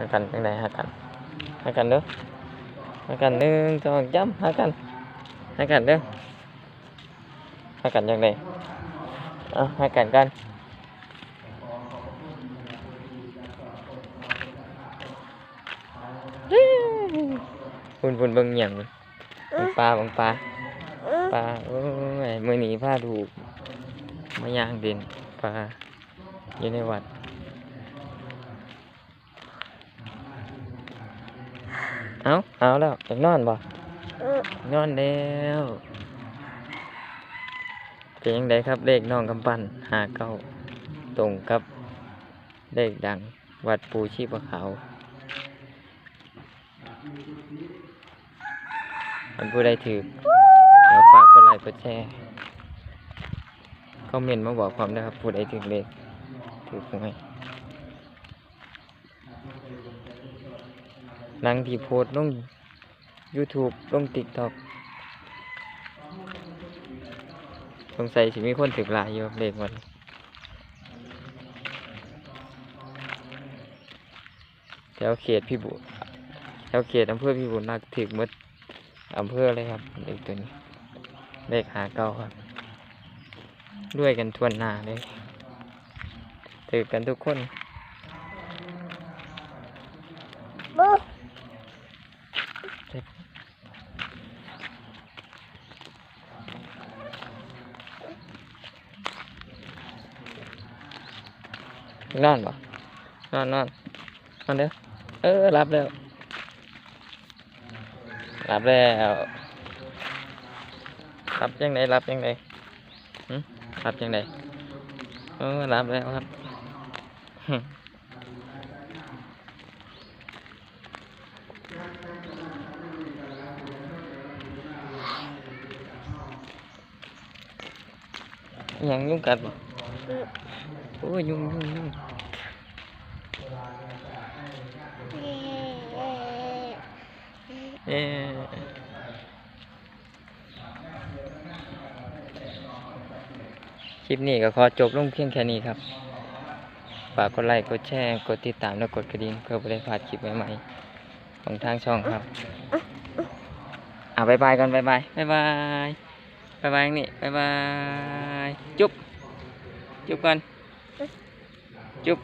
หากันจังไดหากันหากันเด้อหากันหนึ่งสองจ้ำหากันหากันเด้อหากันจังไดเอาหากันกันพุ่นพุ่นเบิ่งเหี่ยงพุ่นเบิ่งปลาบิ่งปลาปลาโอ้ยมื้อนี้พาถูกมาย่างด่นปลาอยู่ในวัด เอาเอาแล้วอยากนอนบ่นอนแล้วเป็นยังไงครับเลขน้องกำปั้นหาเก้าตรงกับเลขดังวัดปูชีพขาวมันผู้ใดถือเดี๋ยวฝากกดไลค์กดแชร์คอมเมนต์มาบอกความนะครับผู้ใดถือเลขถือหวย หลังที่โพสต์ลง YouTube ลง TikTok สงสัยสิมีคนถึกหลายอยู่เลขมันแถวเขตพี่บุแถวเขตอำเภอพี่บุญรักถึกมดอำเภอเลยครับเลขตัวนี้ เลขหาเก้าครับ ด้วยกันทวนหน้าเลยถือกันทุกคน นอนบ่นอนนอนนอนเด้อเออรับแล้วรับแล้วรับยังไงรับยังไงหึรับยังไงเออรับแล้วครับยังยุ่งกัดบ่ โอ้ยยุ่งยุ่งยุ่งเออคลิปนี้ก็ขอจบลงเพียงแค่นี้ครับ ฝากกดไลค์ กดแชร์ กดติดตาม และกดกระดิ่งเพื่อไม่ได้พลาดคลิปใหม่ๆ ของทางช่องครับ อะบายบายก่อนบายบายบายบายบายบายนี่บายบาย จุ๊บ จุ๊บก่อนจุ๊บ